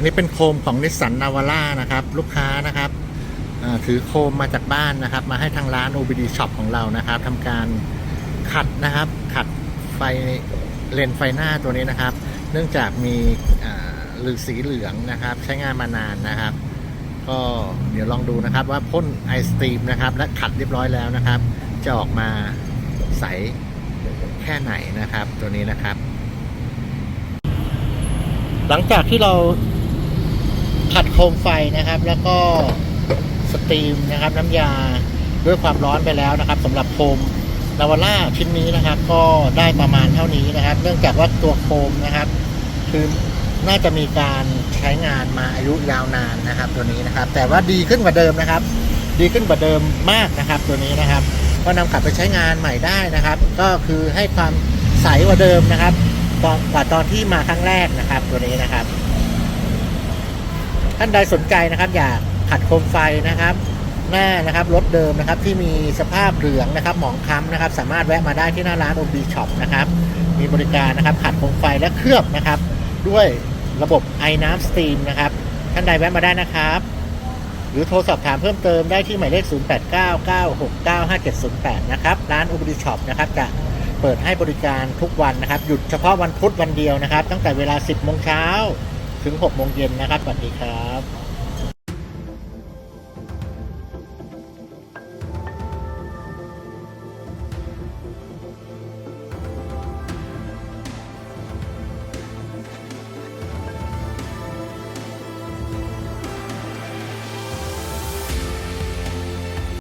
นนี้เป็นโคมของนิสสันนาวาร่านะครับ ลูกค้านะครับถือโคมมาจากบ้านนะครับ มาให้ทางร้าน OBD Shop ของเรานะครับทำการขัดนะครับ ขัดไฟเลนไฟหน้าตัวนี้นะครับ เนื่องจากมีหรือสีเหลืองนะครับ ใช้งานมานานนะครับ ก็เดี๋ยวลองดูนะครับว่าพ่นไอสตรีมนะครับ และขัดเรียบร้อยแล้วนะครับ จะออกมาใสแค่ไหนนะครับ ตัวนี้นะครับ หลังจากที่เรา ขัดโคมไฟนะครับ แล้วก็สตรีมนะครับน้ำยาด้วยความร้อนไปแล้วนะครับสำหรับโคมนาวาร่าชิ้นนี้นะครับ ก็ได้ประมาณเท่านี้นะครับ เนื่องจากว่าตัวโคมนะครับ คือน่าจะมีการใช้งานมาอายุยาวนานนะครับ ตัวนี้นะครับ แต่ว่าดีขึ้นกว่าเดิมนะครับ ดีขึ้นกว่าเดิมมากนะครับ ตัวนี้นะครับ ก็นำกลับไปใช้งานใหม่ได้นะครับ ก็คือให้ความใสกว่าเดิมนะครับกว่าตอนที่มาครั้งแรกนะครับ ตัวนี้นะครับ ท่านใดสนใจนะครับอยากขัดโคมไฟนะครับ หน้านะครับรถเดิมนะครับที่มีสภาพเหลืองนะครับหมองคล้ำนะครับ สามารถแวะมาได้ที่หน้าร้าน OB Shop นะครับมีบริการนะครับขัดโคมไฟและเคลือบนะครับ ด้วยระบบไอ้น้ำสตรีมนะครับท่านใดแวะมาได้นะครับ หรือโทรสอบถามเพิ่มเติมได้ที่หมายเลข 0899695708 นะครับ ร้าน OB Shop นะครับจะเปิดให้บริการทุกวันนะครับ หยุดเฉพาะวันพุธวันเดียวนะครับ ตั้งแต่เวลา 10โมงเช้า ถึง6โมงเย็นนะครับสวัสดีครับ